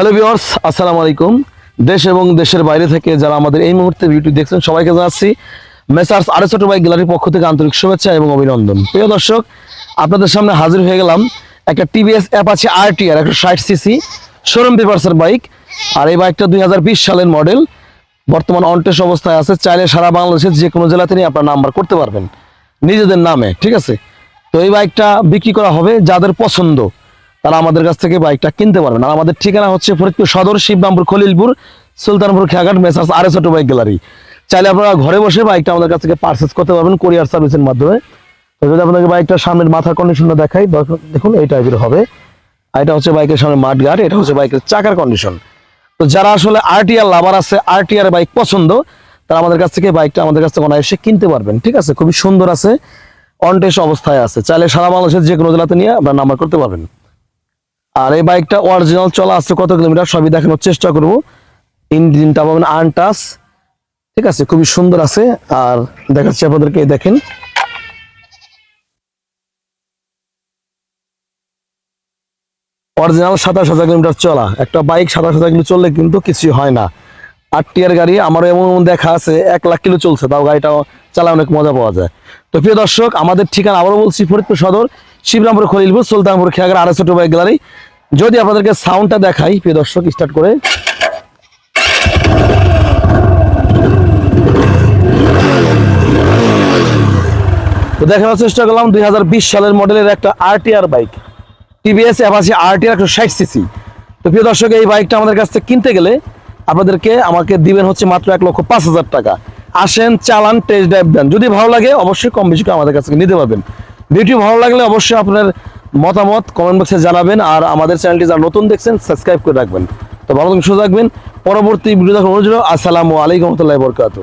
Hello viewers আসসালামু আলাইকুম। দেশ এবং দেশের বাইরে থেকে যারা আমাদের এই মুহূর্তে ভিডিও দেখছেন, সবাইকে জানাচ্ছি মেসার্স আরও ছোট বাইক গ্যালারির পক্ষ থেকে আন্তরিক শুভেচ্ছা এবং অভিনন্দন। প্রিয় দর্শক, আপনাদের সামনে হাজির হয়ে গেলাম একটা টিভিএস অ্যাপ আছে আরটিআর একটা ষাট সিসি শোরুম পেপার্সের বাইক আর এই বাইকটা দুই হাজার বিশ সালের মডেল বর্তমান অনটেস অবস্থায় আছে, চাইলে সারা বাংলাদেশের যে কোনো জেলাতে নিয়ে আপনার নাম্বার করতে পারবেন। নিজেদের নামে, ঠিক আছে? তো এই বাইকটা বিক্রি করা হবে যাদের পছন্দ। তারা আমাদের কাছ থেকে বাইকটা কিনতে পারবেন আর আমাদের ঠিকানা হচ্ছে Faridpur Sadar, Shibrampur, Khalilpur, Sultanpur, Kheyaghat, messrs R S auto bike gallery. চাইলে আপনারা ঘরে বসে বাইকটা আমাদের কাছ থেকে পারচেস করতে পারবেন কোরিয়ার সার্ভিসের মাধ্যমে। তো যদি আপনাকে বাইকটা সামনের মাথার কন্ডিশনটা দেখাই দেখুন- এই টাইপের হবে। আর এটা হচ্ছে বাইকের সামনে মাঠ গার্ড এটা হচ্ছে বাইকের চাকার কন্ডিশন তো যারা আসলে আরটিআর লাভার আছে আরটিআর বাইক পছন্দ, তারা আমাদের কাছ থেকে বাইকটা আমাদের কাছ থেকে অনায়াসে কিনতে পারবেন, ঠিক আছে? খুবই সুন্দর আছে অনটেস অবস্থায় আছে। চাইলে সারা বাংলাদেশের যে কোনো জেলাতে নিয়ে আপনার নাম্বার করতে পারবেন। আর এই বাইকটা অরিজিনাল চলা আছে কত কিলোমিটার? সবই দেখানোর চেষ্টা করব। ইঞ্জিনটা পাবেন আনটাস। ঠিক আছে, খুবই সুন্দর আছে। আর দেখাচ্ছি আপনাদেরকে, দেখেন। অরিজিনাল সাতাশ হাজার কিলোমিটার চলা। একটা বাইক সাতাশ হাজার কিলো চললে কিন্তু কিছু হয় না। আট টিয়ার গাড়ি, আমারও এমন এমন দেখা আছে, এক লাখ কিলো চলছে, তাও গাড়িটা চালা অনেক মজা পাওয়া যায়। তো প্রিয় দর্শক, আমাদের ঠিকানা আবারও বলছি, ফরিদপুর সদর, শিবরামপুর, খলিলপুর, সুলতানপুর খেয়াঘাট আড়াই ছোট বাইক গ্যালারি। যদি আপনাদেরকে সাউন্ডটা দেখাই, প্রিয় দর্শক স্টার্ট করে। তো দেখানোর চেষ্টা করলাম দু হাজার বিশ সালের মডেলের একটা RTR bike TVS Apache RTR একশো ষাট সিসি তো প্রিয় দর্শক, এই বাইকটা আমাদের কাছ থেকে কিনতে গেলে আপনাদেরকে আমাকে দিবেন হচ্ছে মাত্র এক লক্ষ পাঁচ হাজার টাকা। আসেন, চালান টেস্ট ড্রাইভ দেন। যদি ভালো লাগে, অবশ্যই কম বেশি করে আমাদের কাছ থেকে নিতে পারবেন। ভিডিও ভালো লাগলে অবশ্যই আপনার মতামত কমেন্ট বক্সে জানাবেন আর আমাদের চ্যানেলটি যারা নতুন দেখছেন সাবস্ক্রাইব করে রাখবেন। তো ভালো থাকবেন পরবর্তী ভিডিও দেখার অনুযায়ী আসসালামু আলাইকুম রহমতুল্লাহ বরকাত